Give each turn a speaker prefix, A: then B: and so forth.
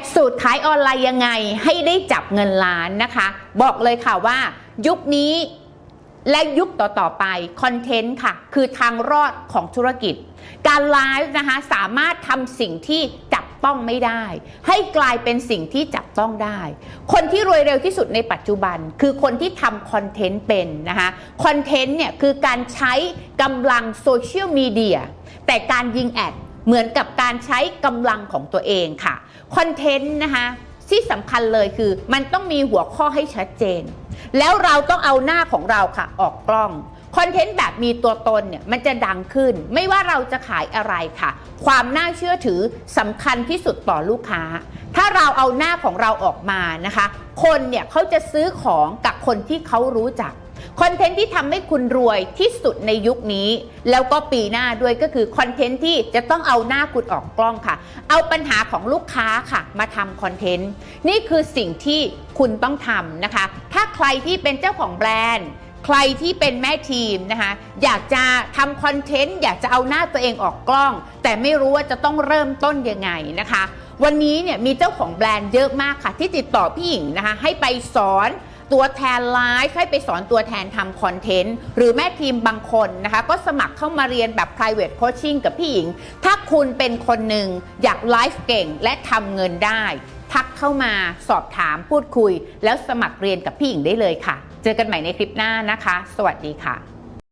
A: กสูตรขายออนไลน์ยังไงให้ได้จับเงินล้านนะคะ บอกเลยค่ะว่า ยุคนี้และยุคต่อๆไปคอนเทนต์ค่ะ คือทางรอดของธุรกิจ การไลฟ์นะคะสามารถทำสิ่งที่จับต้องไม่ได้ ให้กลายเป็นสิ่งที่จับต้องได้ คนที่รวยเร็วที่สุดในปัจจุบัน คือคนที่ทำคอนเทนต์เป็นนะคะคอนเทนต์เนี่ยคือการใช้กำลังโซเชียลมีเดียแต่การยิงแอด เหมือนกับการใช้กำลังของตัวเองค่ะคอนเทนต์นะคะที่สำคัญเลยคือมันต้องมีหัวข้อให้ชัดเจน แล้วเราต้องเอาหน้าของเราค่ะ ออกกล้องคอนเทนต์แบบมีตัวตนเนี่ยมันจะดังขึ้น ไม่ว่าเราจะขายอะไรค่ะ ความน่าเชื่อถือสำคัญที่สุดต่อลูกค้า ถ้าเราเอาหน้าของเราออกมานะคะ คนเนี่ยเขาจะซื้อของกับคนที่เขารู้จัก คอนเทนต์ที่ทำให้คุณรวยที่สุดในยุคนี้ แล้วก็ปีหน้าด้วยก็คือคอนเทนต์ที่จะต้องเอาหน้าคุณออกกล้องค่ะ เอาปัญหาของลูกค้าค่ะมาทำคอนเทนต์ นี่คือสิ่งที่คุณต้องทำนะคะ ถ้าใครที่เป็นเจ้าของแบรนด์ใครที่เป็นแม่ทีมนะคะอยากจะทำคอนเทนต์อยากจะเอาหน้าตัวเองออกกล้อง แต่ไม่รู้ว่าจะต้องเริ่มต้นยังไงนะคะ วันนี้เนี่ยมีเจ้าของแบรนด์เยอะมากค่ะ ที่ติดต่อพี่หญิงนะคะให้ไปสอน ตัวแทนไลฟ์ให้ไปสอนตัวแทนทำคอนเทนต์ หรือแม่ทีมบางคนนะคะ ก็สมัครเข้ามาเรียนแบบ private coaching กับพี่หญิง ถ้าคุณเป็นคนหนึ่งอยากไลฟ์เก่งและทำเงินได้ ทักเข้ามาสอบถามพูดคุย แล้วสมัครเรียนกับพี่หญิงได้เลยค่ะ เจอกันใหม่ในคลิปหน้านะคะ สวัสดีค่ะ